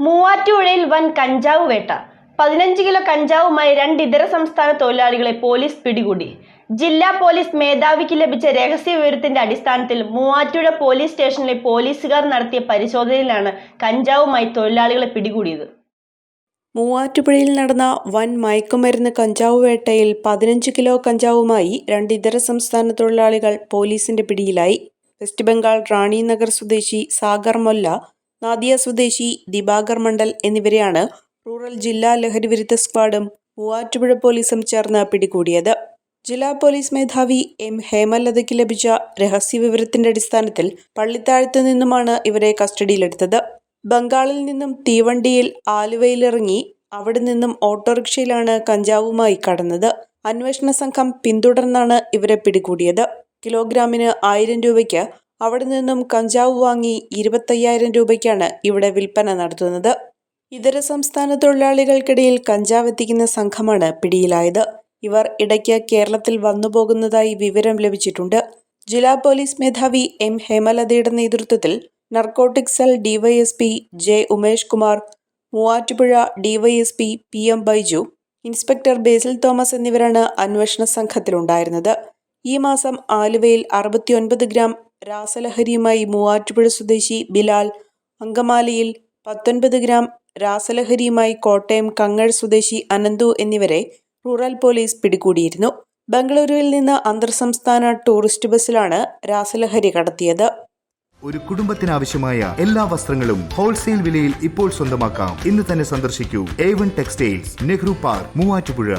മൂവാറ്റുപുഴയിൽ വൻ കഞ്ചാവ് വേട്ട. പതിനഞ്ച് കിലോ കഞ്ചാവുമായി രണ്ട് ഇതര സംസ്ഥാന തൊഴിലാളികളെ പോലീസ് പിടികൂടി. ജില്ലാ പോലീസ് മേധാവിക്ക് ലഭിച്ച രഹസ്യ വിവരത്തിന്റെ അടിസ്ഥാനത്തിൽ മൂവാറ്റുപുഴ പോലീസ് സ്റ്റേഷനിലെ പോലീസുകാർ നടത്തിയ പരിശോധനയിലാണ് കഞ്ചാവുമായി തൊഴിലാളികളെ പിടികൂടിയത്. മൂവാറ്റുപുഴയിൽ നടന്ന വൻ മയക്കുമരുന്ന് കഞ്ചാവ് വേട്ടയിൽ പതിനഞ്ച് കിലോ കഞ്ചാവുമായി രണ്ട് ഇതര സംസ്ഥാന തൊഴിലാളികൾ പോലീസിന്റെ പിടിയിലായി. വെസ്റ്റ് ബംഗാൾ റാണിനഗർ സ്വദേശി സാഗർ മൊല്ല നാദിയ സ്വദേശി ദിബാഗർ മണ്ഡൽ എന്നിവരെയാണ് റൂറൽ ജില്ലാ ലഹരി വിരുദ്ധ സ്ക്വാഡും മൂവാറ്റുപുഴ പോലീസും ചേർന്ന് പിടികൂടിയത്. ജില്ലാ പോലീസ് മേധാവി എം ഹേമലതയ്ക്ക് ലഭിച്ച രഹസ്യവിവരത്തിന്റെ അടിസ്ഥാനത്തിൽ പള്ളിത്താഴത്തു നിന്നുമാണ് ഇവരെ കസ്റ്റഡിയിലെടുത്തത്. ബംഗാളിൽ നിന്നും തീവണ്ടിയിൽ ആലുവയിലിറങ്ങി അവിടെ നിന്നും ഓട്ടോറിക്ഷയിലാണ് കഞ്ചാവുമായി കടന്നത്. അന്വേഷണ സംഘം പിന്തുടർന്നാണ് ഇവരെ പിടികൂടിയത്. കിലോഗ്രാമിന് ആയിരം രൂപയ്ക്ക് അവിടെ നിന്നും കഞ്ചാവ് വാങ്ങി ഇരുപത്തയ്യായിരം രൂപയ്ക്കാണ് ഇവിടെ വിൽപ്പന നടത്തുന്നത്. ഇതര സംസ്ഥാന തൊഴിലാളികൾക്കിടയിൽ കഞ്ചാവ് എത്തിക്കുന്ന സംഘമാണ് പിടിയിലായത്. ഇവർ ഇടയ്ക്ക് കേരളത്തിൽ വന്നുപോകുന്നതായി വിവരം ലഭിച്ചിട്ടുണ്ട്. ജില്ലാ പോലീസ് മേധാവി എം ഹേമലതയുടെ നേതൃത്വത്തിൽ narcotic cell DYSP J Umesh Kumar Muvattupuzha DYSP P M Baiju inspector Basil Thomas എന്നിവരാണ് അന്വേഷണ സംഘത്തിലുണ്ടായിരുന്നത്. ഈ മാസം ആലുവയിൽ അറുപത്തിയൊൻപത് ഗ്രാം രാസലഹരിയുമായി മൂവാറ്റുപുഴ സ്വദേശി ബിലാൽ അങ്കമാലിയിൽ പത്തൊൻപത് ഗ്രാം രാസലഹരിയുമായി കോട്ടയം കങ്ങഴ് സ്വദേശി അനന്തു എന്നിവരെ റൂറൽ പോലീസ് പിടികൂടിയിരുന്നു. ബംഗളൂരുവിൽ നിന്ന് അന്തർ സംസ്ഥാന ടൂറിസ്റ്റ് ബസ്സിലാണ് രാസലഹരി കടത്തിയത്. ഒരു കുടുംബത്തിനാവശ്യമായ എല്ലാ വസ്ത്രങ്ങളും ഹോൾസെയിൽ വിലയിൽ ഇപ്പോൾ സ്വന്തമാക്കാം. ഇന്ന് തന്നെ സന്ദർശിക്കൂ. A one textiles Nehru park Muvattupuzha.